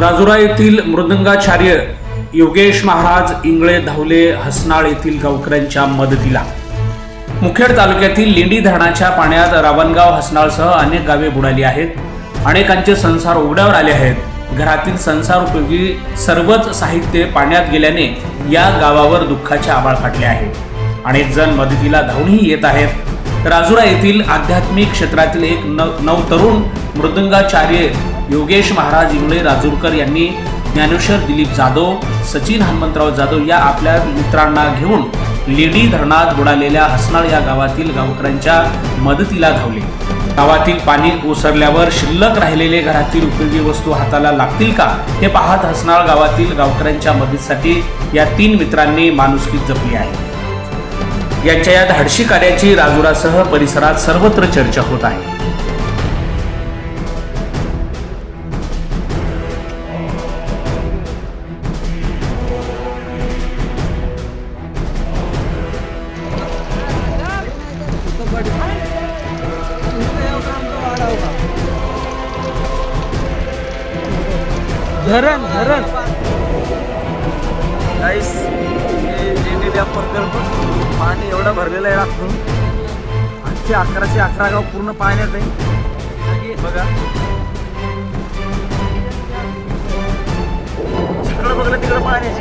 राजुरा येथील मृदंगाचार्य योगेश महाराज इंगळे धावले हसनाळ येथील गावकऱ्यांच्या मदतीला. मुखेड तालुक्यातील लेंडी धरणाच्या पाण्यात रावणगाव हसनाळसह अनेक गावे बुडाली आहेत. अनेकांचे संसार उघड्यावर आले आहेत. घरातील संसार उपयोगी सर्वच साहित्य पाण्यात गेल्याने या गावावर दुःखाचे आबाळ फाटले आहे. अनेक जण मदतीला धावूनही येत आहेत. राजुरा येथील आध्यात्मिक क्षेत्रातील एक नव नवतरुण मृदंगाचार्य योगेश महाराज इंगळे राजूरकर यांनी ज्ञानेश्वर दिलीप जाधव सचिन हनुमंतराव जाधव या आपल्या मित्रांना घेऊन लेडी धरणात बुडालेल्या हसनाळ या गावातील गावकऱ्यांच्या मदतीला धावले. गावातील पाणी ओसरल्यावर शिल्लक राहिलेले घरातील उपयोगी वस्तू हाताला लागतील का हे पाहत हसनाळ गावातील गावकऱ्यांच्या मदतीसाठी या तीन मित्रांनी माणुसकी जपली आहे. यांच्या या धाडशी कार्याची राजुरासह परिसरात सर्वत्र चर्चा होत आहे. धरण धरण. गाईस हे डॅम प्रकल्प पाणी एवढं भरलेलं आहे राखून. आठशे अकराशे अकरा गाव पूर्ण पाण्यात आहे. बघा. जिकडं बघलं तिकडं पाणी